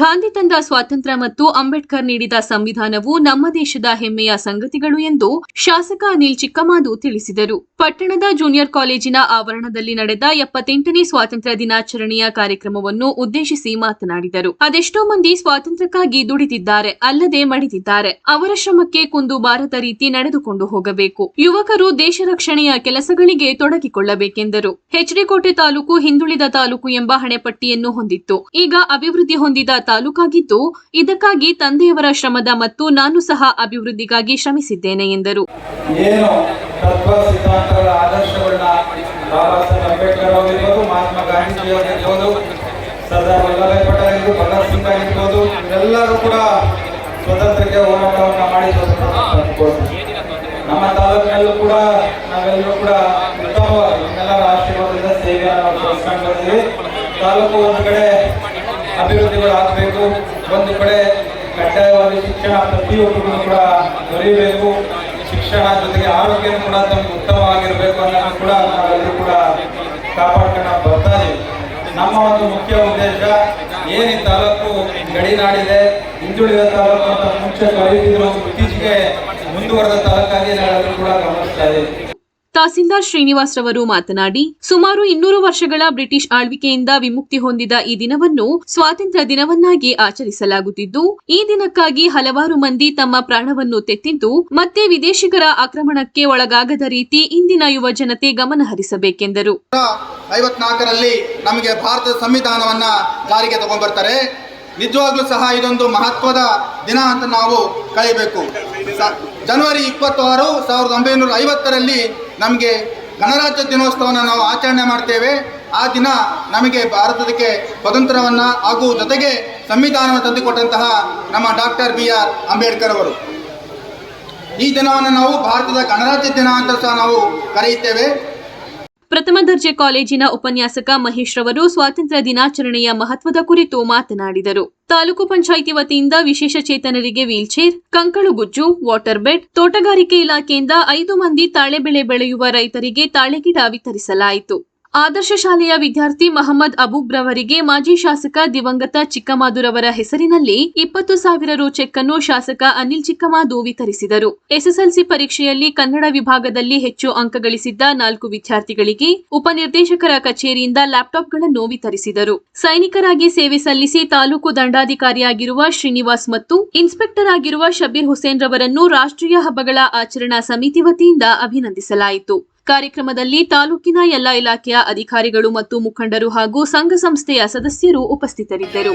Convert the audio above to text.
ಗಾಂಧಿ ತಂದ ಸ್ವಾತಂತ್ರ್ಯ ಮತ್ತು ಅಂಬೇಡ್ಕರ್ ನೀಡಿದ ಸಂವಿಧಾನವು ನಮ್ಮ ದೇಶದ ಹೆಮ್ಮೆಯ ಸಂಗತಿಗಳು ಎಂದು ಶಾಸಕ ಅನಿಲ್ ಚಿಕ್ಕಮಾದು ತಿಳಿಸಿದರು. ಪಟ್ಟಣದ ಜೂನಿಯರ್ ಕಾಲೇಜಿನ ಆವರಣದಲ್ಲಿ ನಡೆದ ಎಪ್ಪತ್ತೆಂಟನೇ ಸ್ವಾತಂತ್ರ್ಯ ದಿನಾಚರಣೆಯ ಕಾರ್ಯಕ್ರಮವನ್ನು ಉದ್ದೇಶಿಸಿ ಮಾತನಾಡಿದರು. ಅದೆಷ್ಟೋ ಮಂದಿ ಸ್ವಾತಂತ್ರ್ಯಕ್ಕಾಗಿ ದುಡಿದಿದ್ದಾರೆ, ಅಲ್ಲದೆ ಮಡಿದಿದ್ದಾರೆ. ಅವರ ಶ್ರಮಕ್ಕೆ ಕುಂದು ಬಾರದ ರೀತಿ ನಡೆದುಕೊಂಡು ಹೋಗಬೇಕು. ಯುವಕರು ದೇಶ ರಕ್ಷಣೆಯ ಕೆಲಸಗಳಿಗೆ ತೊಡಗಿಕೊಳ್ಳಬೇಕೆಂದರು. ಹೆಚ್ಡಿಕೋಟೆ ತಾಲೂಕು ಹಿಂದುಳಿದ ತಾಲೂಕು ಎಂಬ ಹಣೆಪಟ್ಟಿಯನ್ನು ಹೊಂದಿತ್ತು. ಈಗ ಅಭಿವೃದ್ಧಿ ಹೊಂದಿದ ತಾಲೂಕಾಗಿದ್ದು, ಇದಕ್ಕಾಗಿ ತಂದೆಯವರ ಶ್ರಮದ ಮತ್ತು ನಾನು ಸಹ ಅಭಿವೃದ್ಧಿಗಾಗಿ ಶ್ರಮಿಸಿದ್ದೇನೆ ಎಂದರು. ಸ್ವತಂತ್ರಕ್ಕೆ ಹೋರಾಟವನ್ನು ನಮ್ಮ ತಾಲೂಕಿನಲ್ಲೂ ಕೂಡ ನಾವೆಲ್ಲರೂ ಕೂಡ ಎಲ್ಲರ ಆಶೀರ್ವಾದದಿಂದ ಸೇವೆಯನ್ನು ತಾಲೂಕು ಒಂದು ಕಡೆ ಅಭಿವೃದ್ಧಿಗಳು ಆಗಬೇಕು. ಒಂದು ಕಡೆ ಕಡ್ಡಾಯವಾಗಿ ಶಿಕ್ಷಣ ಪ್ರತಿಯೊಬ್ಬರಿಗೂ ಕೂಡ ದೊರೆಯಬೇಕು. ಶಿಕ್ಷಣ ಜೊತೆಗೆ ಆರೋಗ್ಯ ಕೂಡ ತಮಗೆ ಉತ್ತಮವಾಗಿರಬೇಕು ಅನ್ನೋದು ಕೂಡ ನಾವೆಲ್ಲರೂ ಕೂಡ ಕಾಪಾಡ್ಕೊಂಡು ಬರ್ತಾ ಇದೀವಿ. ನಮ್ಮ ಒಂದು ಮುಖ್ಯ ಉದ್ದೇಶ ಏನು ಈ ತಾಲೂಕು ಗಡಿನಾಡಿದೆ ಹಿಂದುಳಿದ ತಾಲೂಕು ಅಂತ ಮುಂಚೆ ಕರೆಯುತ್ತಿದ್ರು ಇತ್ತೀಚೆಗೆ ಮುಂದುವರೆದ ತಾಲೂಕಾಗಿ ನಾವೆಲ್ಲರೂ ಕೂಡ ಗಮನಿಸ್ತಾ ಇದ್ದೀವಿ ತಹಸೀಲ್ದಾರ್ ಶ್ರೀನಿವಾಸ್ ರವರು ಮಾತನಾಡಿ, ಸುಮಾರು ಇನ್ನೂರು ವರ್ಷಗಳ ಬ್ರಿಟಿಷ್ ಆಳ್ವಿಕೆಯಿಂದ ವಿಮುಕ್ತಿ ಹೊಂದಿದ ಈ ದಿನವನ್ನು ಸ್ವಾತಂತ್ರ್ಯ ದಿನವನ್ನಾಗಿ ಆಚರಿಸಲಾಗುತ್ತಿದ್ದು, ಈ ದಿನಕ್ಕಾಗಿ ಹಲವಾರು ಮಂದಿ ತಮ್ಮ ಪ್ರಾಣವನ್ನು ತೆತ್ತಿದ್ದು, ಮತ್ತೆ ವಿದೇಶಿಗರ ಆಕ್ರಮಣಕ್ಕೆ ಒಳಗಾಗದ ರೀತಿ ಇಂದಿನ ಯುವ ಜನತೆ ಗಮನ ಹರಿಸಬೇಕೆಂದರು. ಐವತ್ನಾಲ್ಕರಲ್ಲಿ ನಮಗೆ ಭಾರತದ ಸಂವಿಧಾನವನ್ನ ಜಾರಿಗೆ ತಗೊಂಡ್ಬರ್ತಾರೆ. ನಿಜವಾಗ್ಲೂ ಸಹ ಇದೊಂದು ಮಹತ್ವದ ದಿನ ಅಂತ ನಾವು ಕಳಿಬೇಕು ಸ- ಜನವರಿ ಇಪ್ಪತ್ತಾರು ಸಾವಿರದ ಒಂಬೈನೂರ ಐವತ್ತರಲ್ಲಿ ನಮಗೆ ಗಣರಾಜ್ಯ ದಿನೋತ್ಸವನ ನಾವು ಆಚರಣೆ ಮಾಡ್ತೇವೆ. ಆ ದಿನ ನಮಗೆ ಭಾರತಕ್ಕೆ ಸ್ವತಂತ್ರವನ್ನು ಹಾಗೂ ಜೊತೆಗೆ ಸಂವಿಧಾನವನ್ನು ತಂದುಕೊಟ್ಟಂತಹ ನಮ್ಮ ಡಾಕ್ಟರ್ ಬಿ ಆರ್ ಅಂಬೇಡ್ಕರ್ ಅವರು. ಈ ದಿನವನ್ನು ನಾವು ಭಾರತದ ಗಣರಾಜ್ಯ ದಿನ ಅಂತ ಸಹ ನಾವು ಕರೆಯುತ್ತೇವೆ. ಪ್ರಥಮ ದರ್ಜೆ ಕಾಲೇಜಿನ ಉಪನ್ಯಾಸಕ ಮಹೇಶ್ ರವರು ಸ್ವಾತಂತ್ರ್ಯ ದಿನಾಚರಣೆಯ ಮಹತ್ವದ ಕುರಿತು ಮಾತನಾಡಿದರು. ತಾಲೂಕು ಪಂಚಾಯಿತಿ ವತಿಯಿಂದ ವಿಶೇಷ ಚೇತನರಿಗೆ ವೀಲ್ಚೇರ್, ಕಂಕಳು ಗುಜ್ಜು, ವಾಟರ್ ಬೆಡ್, ತೋಟಗಾರಿಕೆ ಇಲಾಖೆಯಿಂದ ಐದು ಮಂದಿ ತಾಳೆ ಬೆಳೆ ಬೆಳೆಯುವ ರೈತರಿಗೆ ತಾಳೆಗಿಡ ವಿತರಿಸಲಾಯಿತು. ಆದರ್ಶ ಶಾಲೆಯ ವಿದ್ಯಾರ್ಥಿ ಮಹಮ್ಮದ್ ಅಬೂಬ್ರವರಿಗೆ ಮಾಜಿ ಶಾಸಕ ದಿವಂಗತ ಚಿಕ್ಕಮಾದುರವರ ಹೆಸರಿನಲ್ಲಿ ಇಪ್ಪತ್ತು ಸಾವಿರ ರು ಚೆಕ್ ಅನ್ನು ಶಾಸಕ ಅನಿಲ್ ಚಿಕ್ಕಮಾದು ವಿತರಿಸಿದರು. ಎಸ್ಎಸ್ಎಲ್ಸಿ ಪರೀಕ್ಷೆಯಲ್ಲಿ ಕನ್ನಡ ವಿಭಾಗದಲ್ಲಿ ಹೆಚ್ಚು ಅಂಕ ಗಳಿಸಿದ್ದ ನಾಲ್ಕು ವಿದ್ಯಾರ್ಥಿಗಳಿಗೆ ಉಪನಿರ್ದೇಶಕರ ಕಚೇರಿಯಿಂದ ಲ್ಯಾಪ್ಟಾಪ್ಗಳನ್ನು ವಿತರಿಸಿದರು. ಸೈನಿಕರಾಗಿ ಸೇವೆ ಸಲ್ಲಿಸಿ ತಾಲೂಕು ದಂಡಾಧಿಕಾರಿಯಾಗಿರುವ ಶ್ರೀನಿವಾಸ್ ಮತ್ತು ಇನ್ಸ್ಪೆಕ್ಟರ್ ಆಗಿರುವ ಶಬೀರ್ ಹುಸೇನ್ ರವರನ್ನು ರಾಷ್ಟ್ರೀಯ ಹಬ್ಬಗಳ ಆಚರಣಾ ಸಮಿತಿ ವತಿಯಿಂದ ಅಭಿನಂದಿಸಲಾಯಿತು. ಕಾರ್ಯಕ್ರಮದಲ್ಲಿ ತಾಲೂಕಿನ ಎಲ್ಲ ಇಲಾಖೆಯ ಅಧಿಕಾರಿಗಳು ಮತ್ತು ಮುಖಂಡರು ಹಾಗೂ ಸಂಘ ಸಂಸ್ಥೆಯ ಸದಸ್ಯರು ಉಪಸ್ಥಿತರಿದ್ದರು.